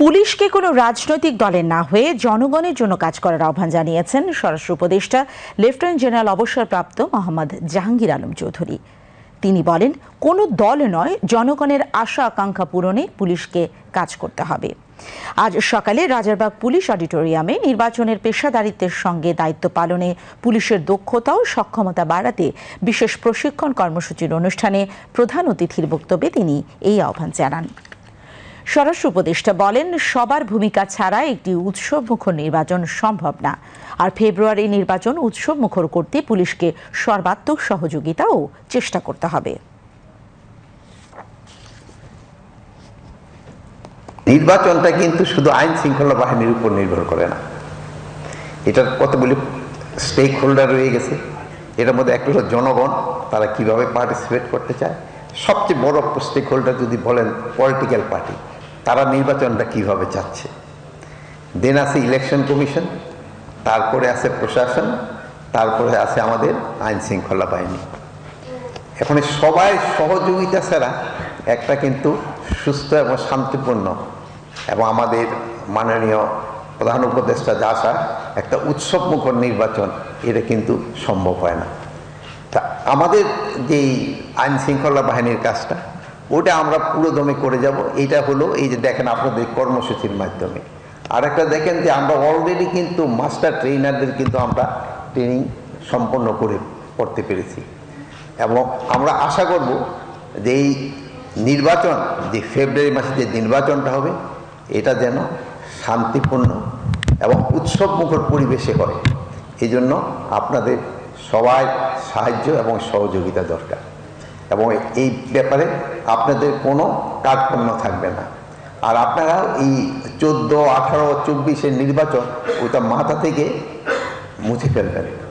পুলিশকে কোনো রাজনৈতিক দলের না হয়ে জনগণের জন্য কাজ করার আহ্বান জানিয়েছেন স্বরাষ্ট্র উপদেষ্টা লেফটেন্যান্ট জেনারেল অবসরপ্রাপ্ত মোহাম্মদ জাহাঙ্গীর আলম চৌধুরী। তিনি বলেন, কোনো দল নয়, জনগণের আশা আকাঙ্ক্ষা পূরণে পুলিশকে কাজ করতে হবে। আজ সকালে রাজারবাগ পুলিশ অডিটোরিয়ামে নির্বাচনের পেশাদারিত্বের সঙ্গে দায়িত্ব পালনে পুলিশের দক্ষতা ও সক্ষমতা বাড়াতে বিশেষ প্রশিক্ষণ কর্মসূচির অনুষ্ঠানে প্রধান অতিথির বক্তব্যে তিনি এই আহ্বান জানান। স্বরাষ্ট্র উপদেষ্টা বলেন, সবার ভূমিকা ছাড়া একটি উৎসব মুখর নির্বাচন সম্ভব না। আর ফেব্রুয়ারি নির্বাচন উৎসব মুখর করতে পুলিশকে সর্বাত্মক সহযোগিতা ও চেষ্টা করতে হবে। নির্বাচনটা কিন্তু শুধু আইন শৃঙ্খলা বাহিনীর উপর নির্ভর করে না। এটার কতগুলি স্টেক হোল্ডার রয়ে গেছে, এটার মধ্যে একটা হলো জনগণ, তারা কীভাবে পার্টিসিপেট করতে চায়। সবচেয়ে বড় স্টেক হোল্ডার যদি বলেন পলিটিক্যাল পার্টি তারা নির্বাচনটা কীভাবে চাচ্ছে? দেন আছে ইলেকশন কমিশন তারপরে আছে প্রশাসন, তারপরে আছে আমাদের আইন শৃঙ্খলা বাহিনী। এখন সবাই সহযোগিতা ছাড়া একটা কিন্তু সুস্থ এবং শান্তিপূর্ণ এবং আমাদের মাননীয় প্রধান উপদেষ্টা যা আসা একটা উৎসব মুখর নির্বাচন, এটা কিন্তু সম্ভব হয় না। তা আমাদের যেই আইন শৃঙ্খলা বাহিনীর কাজটা ওটা আমরা পুরো দমে করে যাব। এইটা হলো এই যে দেখেন আপনাদের কর্মসূচির মাধ্যমে। আর একটা দেখেন যে আমরা অলরেডি কিন্তু মাস্টার ট্রেনারদের কিন্তু আমরা ট্রেনিং সম্পন্ন করে করতে পেরেছি। এবং আমরা আশা করব যে এই নির্বাচন, যে ফেব্রুয়ারি মাসে যে নির্বাচনটা হবে, এটা যেন শান্তিপূর্ণ এবং উৎসবমুখর পরিবেশে হয়। এই জন্য আপনাদের সবাই সাহায্য এবং সহযোগিতা দরকার। এবং এই ব্যাপারে আপনাদের কোনো কার্পণ্য থাকবে না। আর আপনারা এই চোদ্দ, আঠারো, চব্বিশের নির্বাচন ওটা মাথা থেকে মুছে ফেলবেন।